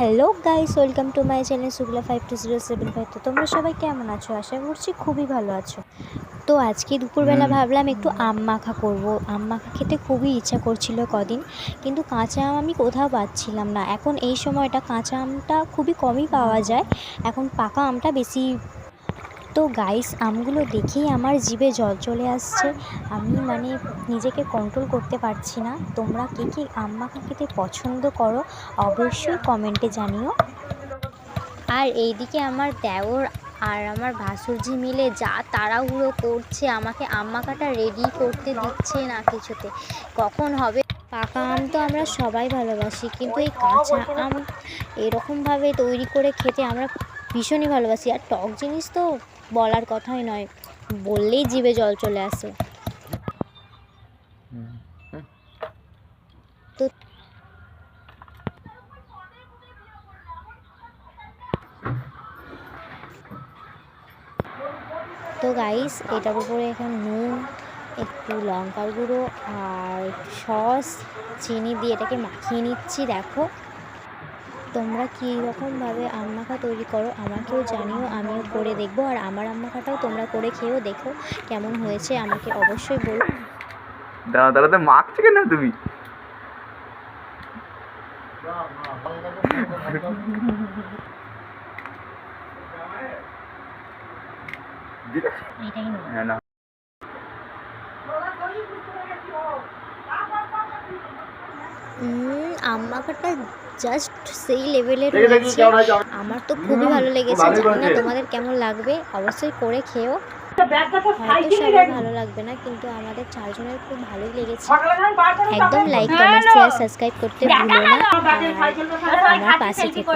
Hello guys welcome to my channel সুগলা five two zero seven five. তো তোমরা সবাই কেমন আছো? আশা করছি খুবই ভালো আছো। তো আজকে দুপুরবেলা ভাবলাম একটু আম মাখা করব। আম মাখা খেতে খুবই ইচ্ছা করছিল কদিন কিন্তু কাঁচা আম আমি কোথাও পাচ্ছিলাম না। এখন এই সময়টা কাঁচা আমটা খুবই কমই পাওয়া যায়। এখন পাকা আমটা বেশি তো গাইস আমগুলো দেখেই আমার জিভে জল চলে আসছে। আমি মানে নিজেকে কন্ট্রোল করতে পারছি না। তোমরা কে কে আম মাখা খেতে পছন্দ করো, অবশ্যই কমেন্টে জানিও। আর এইদিকে আমার দেওর আর আমার ভাসুরজি মিলে যা তাড়াহুড়ো করছে, আমাকে আম মাখাটা রেডি করতে দিচ্ছে না কিছুতে। কখন হবে? পাকা আম তো আমরা সবাই ভালোবাসি, কিন্তু এই কাঁচা আম এরকমভাবে তৈরি করে খেতে আমরা ভীষণই ভালোবাসি। আর টক জিনিস তো বলার কথাই নয় বললেই জিভে জল চলে আসে। তো তো গাইস এটার উপরে এখন নুন একটু লঙ্কার গুঁড়ো আর সস চিনি দিয়ে এটাকে মাখিয়ে নিচ্ছি দেখো। তোমরা কী রকমভাবে আম মাখা তৈরি করো আমাকেও জানিও, আমিও করে দেখব। আর আমার আম মাখাটাও তোমরা করে খেয়েও দেখো কেমন হয়েছে, আমাকে অবশ্যই বলো। দাদা তাহলে তো মাখছো তুমি? হ্যাঁ না। উম, মাখাটা জাস্ট সেই লেভেলের রয়েছে আমার তো খুবই ভালো লেগেছে। জানি না তোমাদের কেমন লাগবে অবশ্যই করে খেও হয়তো সবার ভালো লাগবে না কিন্তু আমাদের চারজনের খুব ভালোই লেগেছে। একদম লাইক কমেন্ট শেয়ার সাবস্ক্রাইব করতে ভুলো না। আমার পাশে থেকো।